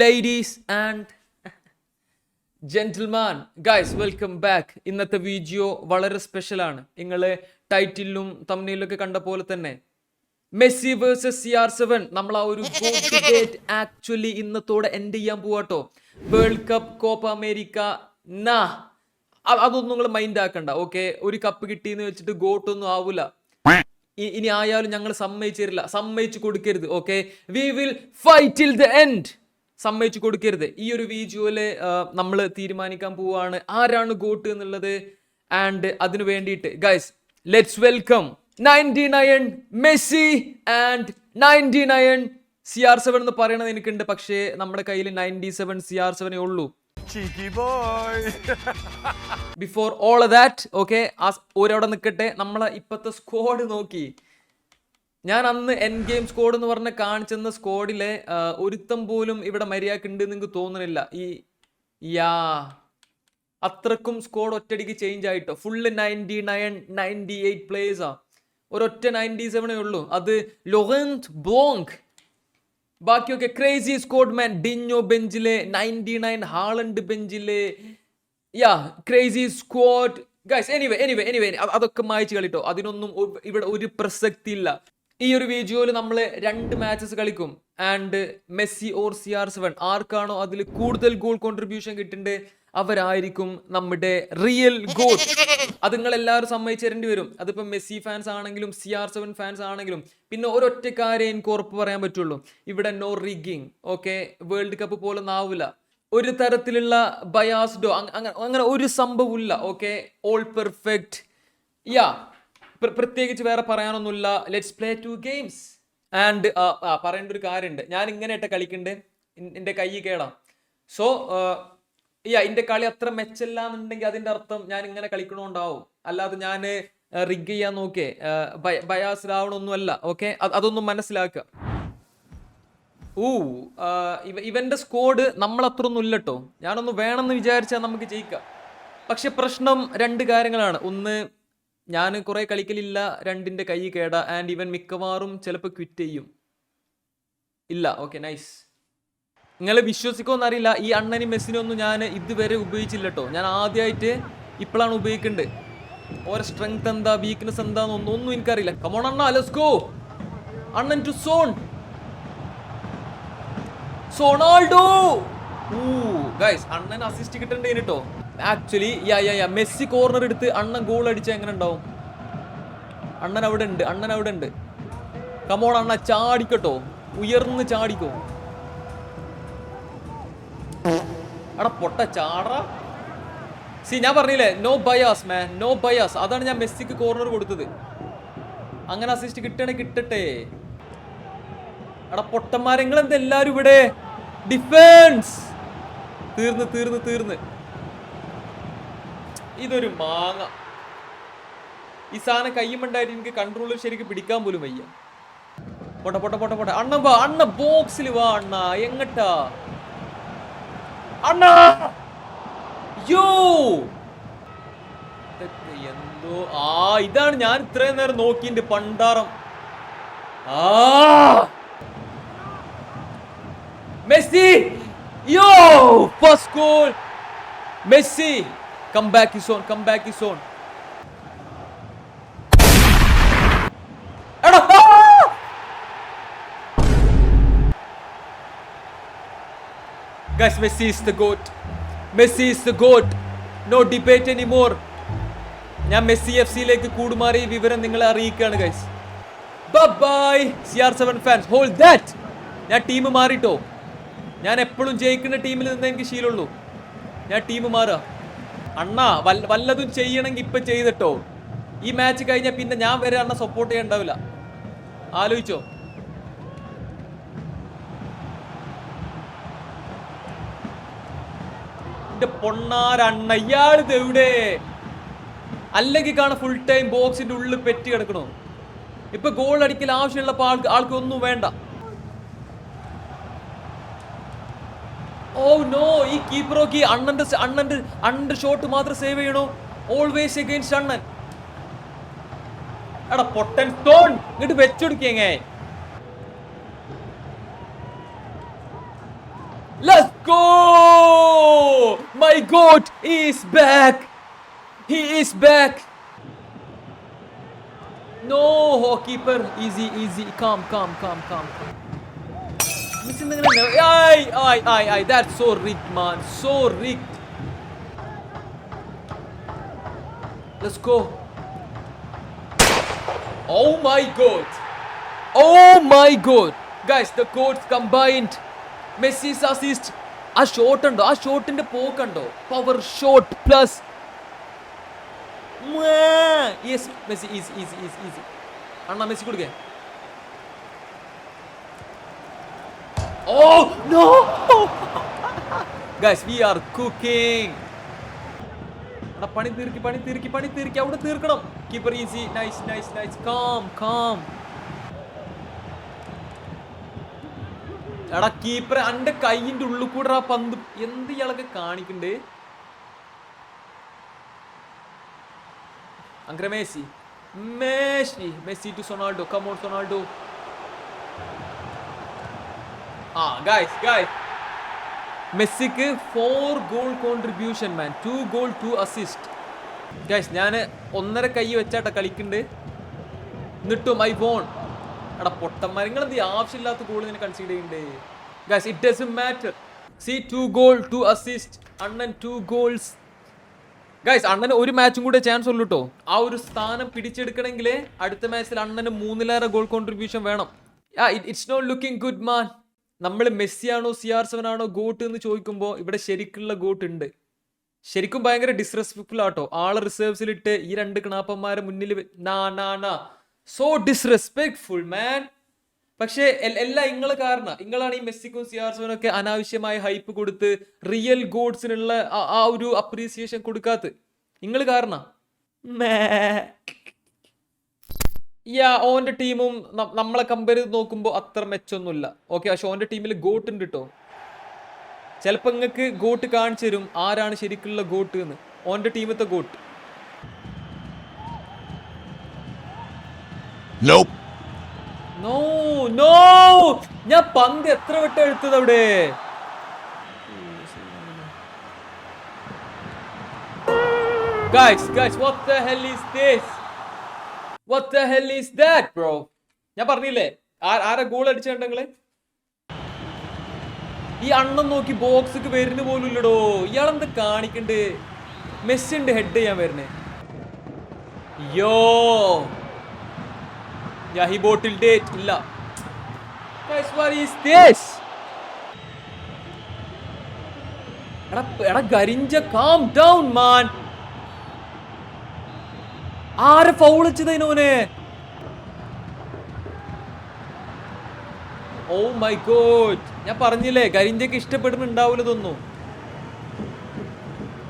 Ladies and gentleman guys welcome back ഇന്നത്തെ video വളരെ special ആണ്. നിങ്ങൾ ടൈറ്റിലും തമ്മിലൊക്കെ കണ്ട പോലെ തന്നെ. Messi versus C R seven നമ്മൾ ആ ഒരു ആക്ച്വലി ഇന്നത്തോടെ എൻഡ് ചെയ്യാൻ പോവാട്ടോ വേൾഡ് കപ്പ് കോപ്പ അമേരിക്ക നാ അതൊന്നും നിങ്ങൾ മൈൻഡ് ആക്കണ്ട ഓക്കെ ഒരു കപ്പ് കിട്ടിയെന്ന് വെച്ചിട്ട് ഗോട്ടൊന്നും ആവൂല. ഇനി ആയാലും ഞങ്ങൾ സമ്മതിച്ചു തരില്ല. സമ്മതിച്ചു കൊടുക്കരുത് okay we will fight till the end സമ്മതിച്ചു കൊടുക്കരുത്. ഈ ഒരു വീജുവൽ നമ്മൾ തീരുമാനിക്കാൻ പോവാണ്. ആരാണ് ഗോട്ട് എന്നുള്ളത്? ആൻഡ് അതിനു വേണ്ടിയിട്ട് guys let's welcome ninety nine Messi and ninety nine C R seven എന്ന് പറയണത് എനിക്കുണ്ട്. പക്ഷേ നമ്മുടെ കയ്യിൽ നയന്റി സെവൻ സി ആർ സെവനേ ഉള്ളൂ. ബിഫോർ ഓൾ ദാറ്റ് ഓക്കെ ആ ഒരവിടെ നിൽക്കട്ടെ നമ്മളെ ഇപ്പോഴത്തെ സ്ക്വാഡ് നോക്കി. ഞാൻ അന്ന് എൻ ഗെയിം സ്കോഡ് എന്ന് പറഞ്ഞ കാണിച്ചെന്ന സ്കോഡിലെ ഒരുത്തം പോലും ഇവിടെ മര്യാദയ്ക്ക് ഉണ്ട് നിങ്ങൾക്ക് തോന്നുന്നില്ല ഈ യാ അത്രക്കും സ്കോഡ് ഒറ്റയടിക്ക് ചേഞ്ച് ആയിട്ടോ? Full ninety nine ninety eight പ്ലേയേഴ്സാ ഒരൊറ്റ നയന്റി സെവനേ ഉള്ളൂ. അത് ലൊഹന്ത് ബോങ് ബാക്കിയൊക്കെ ക്രേസി സ്കോഡ് മാൻ ഡിഞ്ഞോ ബെഞ്ചിലെ ninety nine Haaland ബെഞ്ചിലെ yeah crazy squad guys anyway anyway anyway അതൊക്കെ മായച്ച് കളിട്ടോ? അതിനൊന്നും ഇവിടെ ഒരു പ്രസക്തി ഇല്ല ഈ ഒരു വീഡിയോയിൽ നമ്മൾ രണ്ട് മാച്ചസ് കളിക്കും. And Messi or C R seven ആർക്കാണോ അതിൽ കൂടുതൽ ഗോൾ കോൺട്രിബ്യൂഷൻ കിട്ടുന്നത് അവരായിരിക്കും നമ്മുടെ റിയൽ ഗോൾ അത് നിങ്ങൾ എല്ലാവരും സമ്മതിച്ചു തരേണ്ടി വരും. അതിപ്പോൾ മെസ്സി ഫാൻസ് ആണെങ്കിലും സി ആർ സെവൻ ഫാൻസ് ആണെങ്കിലും പിന്നെ ഒരൊറ്റ കാര്യം എനിക്ക് ഉറപ്പ് പറയാൻ പറ്റുള്ളൂ. ഇവിടെ no rigging okay world cup പോലെ ആവില്ല ഒരു തരത്തിലുള്ള ബയാസ്ഡോ അങ്ങനെ ഒരു സംഭവമില്ല ഓക്കെ ഓൾ പെർഫെക്റ്റ് യാ പ്രത്യേകിച്ച് വേറെ പറയാനൊന്നുമില്ല. Let's play two games and പറയേണ്ട ഒരു കാര്യമുണ്ട്. ഞാൻ ഇങ്ങനെയായിട്ട് കളിക്കണ്ടേ എന്റെ കൈ കേടാം. സോ യാ എന്റെ കളി അത്ര മെച്ചല്ല എന്നുണ്ടെങ്കിൽ അതിന്റെ അർത്ഥം ഞാൻ ഇങ്ങനെ കളിക്കണോണ്ടാവും. അല്ലാതെ ഞാൻ റിഗ് ചെയ്യാൻ നോക്കേ ബയാസിലാവണമൊന്നുമല്ല ഓക്കെ അതൊന്നും മനസ്സിലാക്കുക. ഊ ഇവ ഇവന്റെ സ്കോഡ് നമ്മൾ അത്രയൊന്നും ഇല്ലട്ടോ. ഞാനൊന്ന് വേണമെന്ന് വിചാരിച്ചാൽ നമുക്ക് ജയിക്കാം. പക്ഷെ പ്രശ്നം രണ്ട് കാര്യങ്ങളാണ്. ഒന്ന് ഞാൻ കുറേ കളിക്കലില്ല രണ്ടിന്റെ കൈ കേട ആൻഡ് ഇവൻ മിക്കവാറും ചിലപ്പോൾ ക്വിറ്റ് ചെയ്യും. ഇല്ല ഓക്കെ നൈസ് നിങ്ങൾ വിശ്വസിക്കുമെന്ന് അറിയില്ല ഈ അണ്ണനും മെസ്സിനും ഒന്നും ഞാൻ ഇതുവരെ ഉപയോഗിച്ചില്ല കേട്ടോ ഞാൻ ആദ്യമായിട്ട് ഇപ്പോഴാണ് ഉപയോഗിക്കേണ്ടത് ഓരോ സ്ട്രെങ്ത് എന്താ വീക്ക്നെസ് എന്താന്ന് ഒന്നും എനിക്കറിയില്ല. കമോൺ അണ്ണ ലെറ്റ്സ് ഗോ അണ്ണൻ ടു സോൺ സോണാൾഡോ. ഓ ഗൈസ് അണ്ണൻ അസിസ്റ്റ് കിട്ടണ്ടേ കേട്ടോ actually yeah yeah yeah Messi corner എടുത്ത് അണ്ണൻ ഗോൾ അടിച്ച എങ്ങനെ ഉണ്ടാവും? അണ്ണൻ അവിടെ ഉണ്ട് അണ്ണൻ അവിടെ ഉണ്ട്. കമോൺ അണ്ണ ചാടിക്കട്ടോ. ഉയർന്ന് ചാടിക്കോ. അട പൊട്ട ചാടറ. സി ഞാൻ പറഞ്ഞില്ലേ no bias man no bias അതാണ് ഞാൻ മെസ്സിക്ക് കോർണർ കൊടുത്തത്. അങ്ങനെ അസിസ്റ്റ് കിട്ടണേ കിട്ടട്ടെ. എടാ പൊട്ടന്മാരെ നിങ്ങൾ എന്താ ഇവിടെ? ഡിഫൻസ് തീർന്ന് തീർന്ന് തീർന്ന്. ഇതൊരു മാങ്ങ. ഈ സാധനം കയ്യുമുണ്ടായിട്ട് എനിക്ക് കൺട്രോൾ ശരിക്കും പിടിക്കാൻ പോലും വയ്യ. പൊട്ട പൊട്ട പൊട്ട പൊട്ട. അണ്ണ വാ അണ്ണ ബോക്സിൽ വാ അണ്ണ. എങ്ങട്ടാ? അണ്ണ! യോ എന്തോ ആ ഇതാണ് ഞാൻ ഇത്രയും നേരം നോക്കിന്റെ പണ്ടാറം ആ! Messi! Yo first goal. Messi! Come back is on come back is on Guys, Messi Messi the goat. Is the goat no debate any more ഞാൻ മെസ്സി എഫ് സിയിലേക്ക് കൂടുമാറി വിവരം നിങ്ങളെ അറിയിക്കുകയാണ് guys bye C R seven fans hold that ഞാൻ team മാറിട്ടോ ഞാൻ എപ്പോഴും ജയിക്കുന്ന ടീമിൽ നിന്ന് എനിക്ക് ശീലമുള്ളൂ. ഞാൻ ടീം മാറുക. അണ്ണാ വല്ല വല്ലതും ചെയ്യണമെങ്കിൽ ഇപ്പൊ ചെയ്തിട്ടോ? ഈ മാച്ച് കഴിഞ്ഞാൽ പിന്നെ ഞാൻ വരെ അണ്ണ സപ്പോർട്ട് ചെയ്യണ്ടാവില്ല ആലോചിച്ചോ? എവിടെ? അല്ലെങ്കിൽ കാണാൻ ഫുൾ ടൈം ബോക്സിന്റെ ഉള്ളിൽ പെറ്റി കിടക്കണോ? ഇപ്പൊ ഗോൾ അടിക്കൽ ആവശ്യമുള്ള ആൾക്ക് ആൾക്ക് ഒന്നും വേണ്ട. ഓ നോ ഈ കീപ്പറോക്ക് അണ്ണന്റെ അണ്ണന്റെ അണ്ണന്റെ ഷോട്ട് മാത്രം സേവ് ചെയ്യണോ ഓൾവേസ് എഗെയിൻസ്റ്റ് അണ്ണൻ എടാ പൊട്ടൻ സ്റ്റോൺ ഇങ്ങോട്ട് വെച്ചെടുക്കേ Let's go! My goat is back! He is back! No, oh, keeper. Easy, easy. Calm, calm, calm, calm. calm. Miss ഇന്നിങ്ങനെ നെ- Aye, aye, aye, aye. That's so rigged, man. So rigged. Let's go. Oh my god. Oh my god. Guys, the goats combined. Messi's assist ആ shot ഉണ്ടോ ആ ഷോട്ടിന്റെ പോക്കുണ്ടോ power shot plus yes Messi easy easy easy easy അണ്ണാ Messi കൊടുക്കേ ഓ no Guys, we are cooking എടാ പണി തീർക്കി പണി തീർക്കി പണി തീർക്കി. അവിടെ തീർക്കണം. Keeper easy nice nice nice calm calm എടാ കീപ്പർ അന്റെ കൈയിന്റെ ഉള്ളിൽ കൂടെ ആ പന്ത് എന്ത് ഇയാളൊക്കെ കാണിക്കണ്ട്? അങ്ങനെ Messi Messi Messi to സൊണാൾഡോ come on സൊണാൾഡോ ആ ഗായ്സ് ഗായ്സ് മെസ്സിക്ക് four goal contribution man two goal two assist guys ഞാൻ ഒന്നര കൈ വെച്ചാട്ട കളിക്കുന്നുണ്ട് എന്നിട്ടും ഐ ഫോൺ എടാ പൊട്ടന്മാർ നിങ്ങൾ എന്ത് ആവശ്യമില്ലാത്ത ഗോൾ നിന്നെ കൺസീഡ് ചെയ്യുന്നുണ്ട് guys it does matter C two goal two assist അണ്ണൻ ടു ഗോൾസ് ഗൈസ് അണ്ണന് ഒരു മാച്ചും കൂടെ ചാൻസ് ഉള്ളൂ കേട്ടോ ആ ഒരു സ്ഥാനം പിടിച്ചെടുക്കണമെങ്കിൽ അടുത്ത മാച്ചിൽ അണ്ണന് മൂന്നിലേറെ ഗോൾ കോൺട്രിബ്യൂഷൻ വേണം. It's not looking good man നമ്മൾ മെസ്സിയാണോ സി ആർ സെവൻ ആണോ ഗോട്ട് എന്ന് ചോദിക്കുമ്പോൾ ഇവിടെ ശരിക്കുള്ള ഗോട്ട് ഉണ്ട്. ശരിക്കും ഭയങ്കര ഡിസ്റെസ്പെക്ട്ഫുൾ ആട്ടോ. ആളെ റിസേർവ്സിലിട്ട് ഈ രണ്ട് കിണാപ്പന്മാരെ മുന്നിൽ നാ നാ നാ. സോ ഡിസ്റെസ്പെക്ട്ഫുൾ മാൻ പക്ഷേ എല്ലാം ഇങ്ങൾ കാരണം. ഇങ്ങളാണ് ഈ മെസ്സിക്കും സി ആർ സെവനും ഒക്കെ അനാവശ്യമായ ഹൈപ്പ് കൊടുത്ത് റിയൽ ഗോഡ്സിനുള്ള ആ- ഒരു അപ്രീസിയേഷൻ കൊടുക്കാത്ത നിങ്ങൾ കാരണം. യാ ഓന്റെ ടീമും നമ്മളെ കമ്പയർ ചെയ്ത് നോക്കുമ്പോൾ അത്ര മെച്ചൊന്നുമില്ല ഓക്കെ പക്ഷെ ഓന്റെ ടീമിൽ ഗോട്ട് ഉണ്ട് കേട്ടോ ചിലപ്പോൾ നിങ്ങൾക്ക് ഗോട്ട് കാണിച്ചു തരും. ആരാണ് ശരിക്കുള്ള ഗോട്ട് എന്ന്. ഓന്റെ ടീമത്തെ ഗോട്ട്. നോ നോ ഞാൻ പന്ത് എത്ര വട്ടം എടുത്തത് അവിടെ? Guys, guys, what the hell is this? What the hell is that, bro? ഞാൻ പറഞ്ഞില്ലേ? ആരാ ഗോൾ അടിച്ചിട്ടുണ്ടെങ്കിൽ? ഈ അണ്ണം നോക്കി ബോക്സിക്ക് വരുന്ന പോലും ഇല്ലടോ. ഇയാളെന്ത് കാണിക്കണ്ട്? മെസ്സി ഉണ്ട് ഹെഡ് ചെയ്യാൻ വരുന്നേ. യോ Yeah, ബോട്ടിൽ ഡേറ്റ്. ഇല്ല? എടാ എടാ ഗരിഞ്ച കാം ഡൗൺ മാൻ ആരെ ഫൗൾ ഓ മൈ ഗോഡ് ഞാൻ പറഞ്ഞില്ലേ കരിഞ്ചക്ക് ഇഷ്ടപ്പെടുന്നുണ്ടാവില്ല ഇതൊന്നും.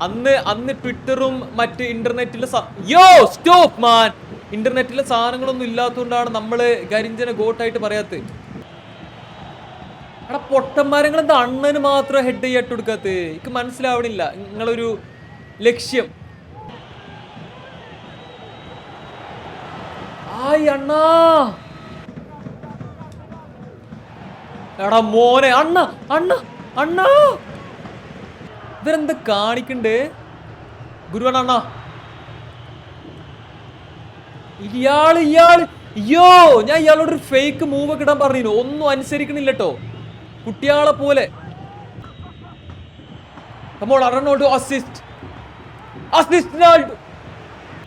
അന്ന് അന്ന് ട്വിറ്ററും മറ്റ് ഇന്റർനെറ്റിലെ യോ സ്റ്റോപ്പ് മാൻ ഇന്റർനെറ്റിലെ സാധനങ്ങളൊന്നും ഇല്ലാത്തതുകൊണ്ടാണ് നമ്മൾ കരിഞ്ചനെ ഗോട്ടായിട്ട് പറയാത്തത്. എടാ പൊട്ടന്മാരങ്ങൾ എന്താ അണ്ണന് മാത്രം ഹെഡ് ചെയ്യാട്ട് കൊടുക്കാത്ത എനിക്ക് മനസ്സിലാവണില്ല. നിങ്ങളൊരു ലക്ഷ്യം. ആയി അണ്ണാ. എടാ മോനെ അണ്ണ അണ്ണ അണ്ണ. ഇവരെന്ത് കാണിക്കണ്ടേ? ഗുരുവാണ അണ്ണ. ഇയാൾ ഇയാൾ. അയ്യോ ഞാൻ ഇയാളോട് ഒരു ഫേക്ക് മൂവ് ഒക്കെ ഇടാൻ പറഞ്ഞു ഒന്നും അനുസരിക്കണില്ല കേട്ടോ കുട്ടിയാളെ പോലെ. Come on അറണോട്ട് assist assist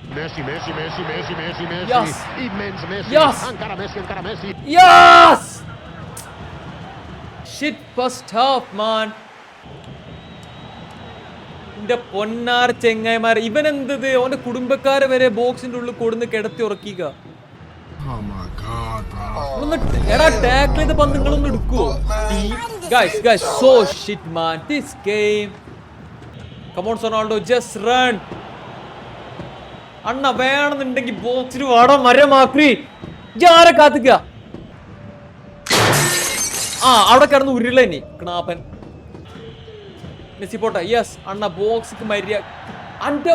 Messi, Messi, Messi, Messi, Messi, Messi. Yes. Immens Messi. Yes. Encara Messi, encara Messi. Yes shit first half man എന്റെ പൊന്നാർ ചെങ്ങായിമാർ ഇവൻ എന്തത് ഓന്റെ കുടുംബക്കാരെ വരെ ബോക്സിന്റെ ഉള്ളിൽ കൊടുന്ന് കിടത്തി ഉറക്കിക Oh my god, bro. എടാ ടാക്കിൾ ചെയ്ത പന്ത് നിങ്ങളൊന്ന് എടുക്കുവോ guys guys so shit man this game come on സൊണാൾഡോ just run അണ്ണ വേണമെന്നുണ്ടെങ്കിൽ ബോക്സിൽ വാട മരമാക്കി ജാര കാത്തിക്ക. ആ അവിടെ കിടന്ന് ഉരുളനി ക്ണാപ്പൻ. മെസ്സി പോട്ടെ. യെസ് അണ്ണ ബോക്സ് മര്യ. അന്റെ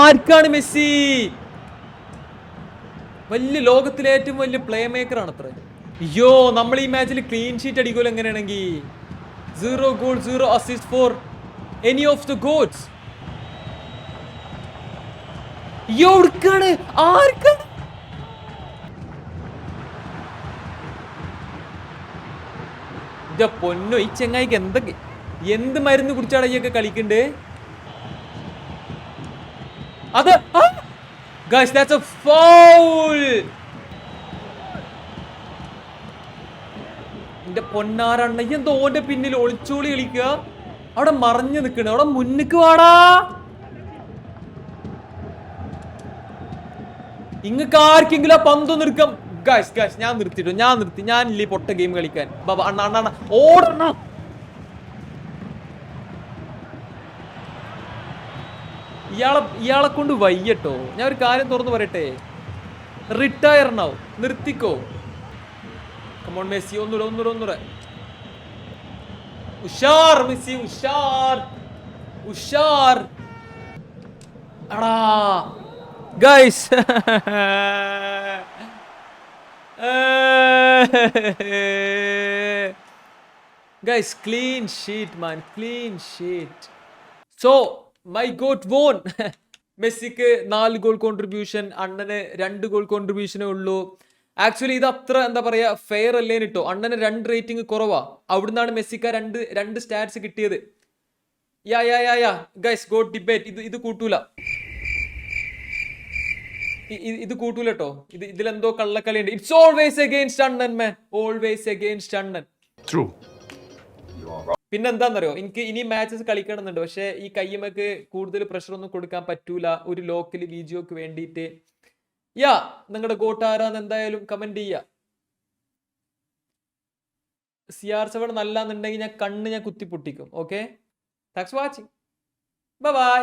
ആർക്കാണ് മെസ്സി? വലിയ ലോകത്തിലെ ഏറ്റവും വലിയ പ്ലേ മേക്കർ ആണ് അത്ര. അയ്യോ നമ്മൾ ഈ മാച്ചിൽ ക്ലീൻ ഷീറ്റ് അടിക്കുമല്ലോ എങ്ങനെയാണെങ്കിൽ zero goal zero assist for any of the goals എവിടുക്കാണ് ആർക്കാണ്? പൊന്നോ ഈ ചെങ്ങായിക്ക് എന്തൊക്കെ എന്ത് മരുന്ന് കുടിച്ചാണ് ഈയൊക്കെ കളിക്കണ്ടേ? അത് എ ഫൗൾ എന്റെ പൊന്നാരണ്ണ എന്തോന്റെ എന്തോ ഓന്റെ പിന്നിൽ ഒളിച്ചോളി കളിക്കുക. അവിടെ മറഞ്ഞു നിൽക്കണ. അവിടെ മുന്നിക്ക് വാടാ. ഇങ്ങക്ക് ആർക്കെങ്കിലും ആ പന്തൊന്നും എടുക്കാം ഗായ്സ് ഗായ്സ് ഞാൻ നിർത്തിട്ടു ഞാൻ നിർത്തി. ഞാൻ പൊട്ട ഗെയിം കളിക്കാൻ. ബാബ അണ്ണ അണ്ണ അണ്ണ. ഓടണ ഇയാളെ ഇയാളെ കൊണ്ട് വയ്യട്ടോ. ഞാൻ ഒരു കാര്യം തുറന്നു പറയട്ടെ. റിട്ടയർ ആവും നിർത്തിക്കോ. കമോൺ മെസ്സി ഒന്നൂടെ ഒന്നൂടെ ഒന്നൂടെ. ഉഷാർ മെസ്സി ഉഷാർ. ഉഷാർ. അടാ. Guys Guys, clean sheet, man. Clean sheet. So, my goat won. മെസ്സിക്ക് നാല് ഗോൾ കോൺട്രിബ്യൂഷൻ അണ്ണന് രണ്ട് ഗോൾ കോൺട്രിബ്യൂഷനേ ഉള്ളൂ. ആക്ച്വലി ഇത് അത്ര എന്താ പറയാ ഫെയർ അല്ലേ കേട്ടോ അണ്ണന് രണ്ട് റേറ്റിംഗ് കുറവാ. അവിടുന്നാണ് മെസ്സിക്ക് രണ്ട് രണ്ട് സ്റ്റാറ്റ്സ് കിട്ടിയത്. Yeah yeah yeah yeah guys goat debate ഇത് ഇത് കൂട്ടൂല. ഇത് കൂട്ടൂല കേട്ടോ ഇത് ഇതിലെന്തോ കള്ളക്കളി ഉണ്ട് ഇറ്റ്സ് ഓൾവേസ് അഗെയിൻസ്റ്റ് അണ്ണൻ മാൻ ഓൾവേസ് അഗെയിൻസ്റ്റ് അണ്ണൻ ട്രൂ പിന്നെ എന്താണെന്നറിയോ എനിക്ക് ഇനി മാച്ചസ് കളിക്കണമെന്നുണ്ട്. പക്ഷേ ഈ കയ്യമക്ക് കൂടുതൽ പ്രഷർ ഒന്നും കൊടുക്കാൻ പറ്റൂല. ഒരു ലോക്കൽ വിജിയോക്ക് വേണ്ടിയിട്ട്. യാ നിങ്ങളുടെ ഗോട്ടാരാന്ന് എന്തായാലും കമന്റ് ചെയ്യ. സി ആർ സെവൻ നല്ലാന്നുണ്ടെങ്കിൽ ഞാൻ കണ്ണ് ഞാൻ കുത്തിപ്പൊട്ടിക്കും. Okay thanks watching bye